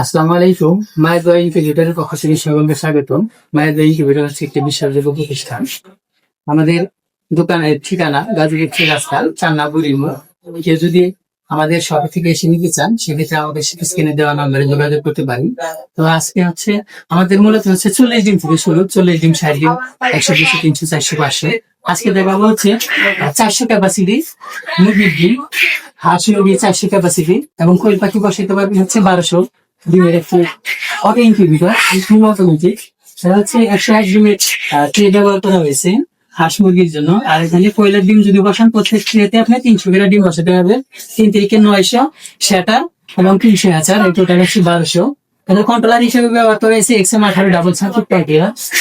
আসসালামু আলাইকুম। মায়ের ইনকিউবেটরের পক্ষ থেকে সকলকে হচ্ছে একটি বিশ্বাসযোগ্য প্রতিষ্ঠান। আমাদের দোকানের ঠিকানা গাজীপুর থেকে রাস্তা, চান্না কেউ যদি আমাদের শপ থেকে এসে নিতে চান, সেক্ষেত্রে আমাদের দেওয়া যোগাযোগ করতে পারেন। তো আজকে হচ্ছে, আমাদের মূলত হচ্ছে চল্লিশ দিন থেকে শুরু, চল্লিশ দিন দিন একশো দুশো তিনশো চারশো পাঁচশো। আজকে দেখাবো হচ্ছে চারশো ক্যাপাসিটি মুরগির ডিম, হাঁস চারশো ক্যাপাসিটি এবং কোয়েল পাখি বসাইতে পারবেন হচ্ছে বারোশো। একশো ব্যবহার করা হয়েছে। হাঁস মুরগির জন্য। আর ডিম যদি বসান, প্রত্যেক ট্রেতে তিনশো ডিম হবে তিন নয়শো এবং তিনশো হাজার হচ্ছে বারোশো। এটা কন্ট্রোলার হিসেবে ব্যবহার করা হয়েছে এক্সএম আঠারো ডাবল সার্কিট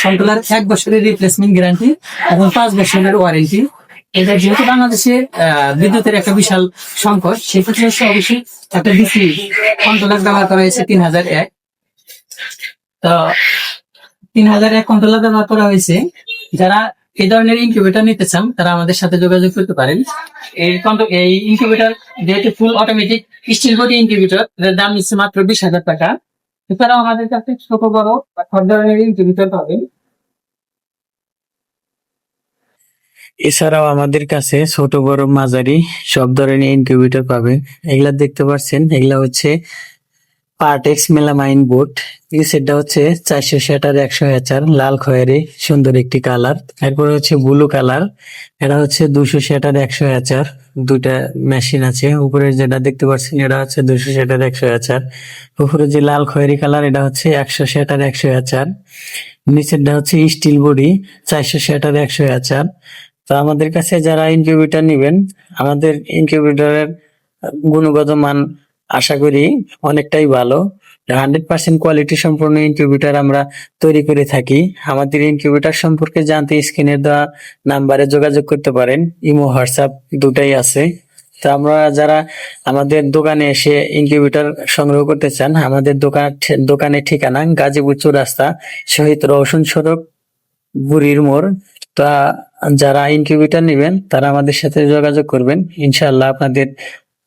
কন্ট্রোলার এক বছরের রিপ্লেসমেন্ট গ্যারান্টি এবং পাঁচ বছরের ওয়ারেন্টি এটা যেহেতু বাংলাদেশে বিদ্যুতের একটা বিশাল সংকট সেক্ষেত্রে হচ্ছে অবশ্যই একটা ডিসি কন্ট্রোলার ব্যবহার করা হয়েছে তিন হাজার এক। তো তিন হাজার এক কন্ট্রোলার ব্যবহার করা হয়েছে। যারা এই ধরনের ইনকিউবেটর নিতে চান, তারা আমাদের সাথে যোগাযোগ করতে পারেন। এই এই ইনকিউবেটর যেহেতু full automatic steel body incubator এর দাম নিচ্ছে মাত্র বিশ হাজার টাকা। এছাড়াও আমাদের কাছে ছোট বড় সব ধরনের ইনকিউবেটর পাবেন। এছাড়াও আমাদের কাছে ছোট, বড়, মাঝারি সব ধরনের ইনকিউবেটর পাবে। এগুলা দেখতে পাচ্ছেন, এগুলা হচ্ছে পার্টেক্স মেলামাইন বোর্ড এই সেটটা হচ্ছে চারশো ষাটার একশো হ্যাচার লাল খয়েরি, সুন্দর একটি কালার এরপরে হচ্ছে ব্লু কালার এটা হচ্ছে দুশো ষাটার একশো হ্যাচার দুইটা মেশিন আছে, উপরে যেটা দেখতে পাচ্ছেন, এটা হচ্ছে দুশো ষাটার একশো হ্যাচার উপরে যে লাল খয়েরি কালার এটা হচ্ছে একশো ষাটার একশো হ্যাচার নিচেরটা হচ্ছে স্টিল বডি চারশো ষাটার একশো হ্যাচার তো আমাদের কাছে যারা ইনকিউবেটর নেবেন, আমাদের ইনকিউবেটরের গুণগত মান আশা করি অনেকটাই ভালো। হান্ড্রেড পার্সেন্ট কোয়ালিটি সম্পূর্ণ ইনকিউবেটর আমরা তৈরি করে থাকি। আমাদের ইনকিউবেটর সম্পর্কে জানতে স্ক্রিনের দেওয়া নাম্বারে যোগাযোগ করতে পারেন। ইমো, হোয়াটসঅ্যাপ দুটাই আছে। তো আমরা যারা আমাদের দোকানে এসে ইনকিউবেটর সংগ্রহ করতে চান, আমাদের দোকান, দোকানের ঠিকানা গাজীপুর চৌরাস্তা, শহীদ রওশন সড়ক, বুড়ির মোড় তা যারা ইনকিউবেটার নেবেন, তারা আমাদের সাথে যোগাযোগ করবেন। ইনশাল্লাহ আপনাদের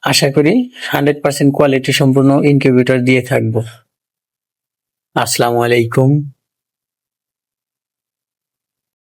আশা করি হান্ড্রেড পার্সেন্ট কোয়ালিটি সম্পূর্ণ ইনকিউবেটর দিয়ে থাকব। আসসালামু আলাইকুম।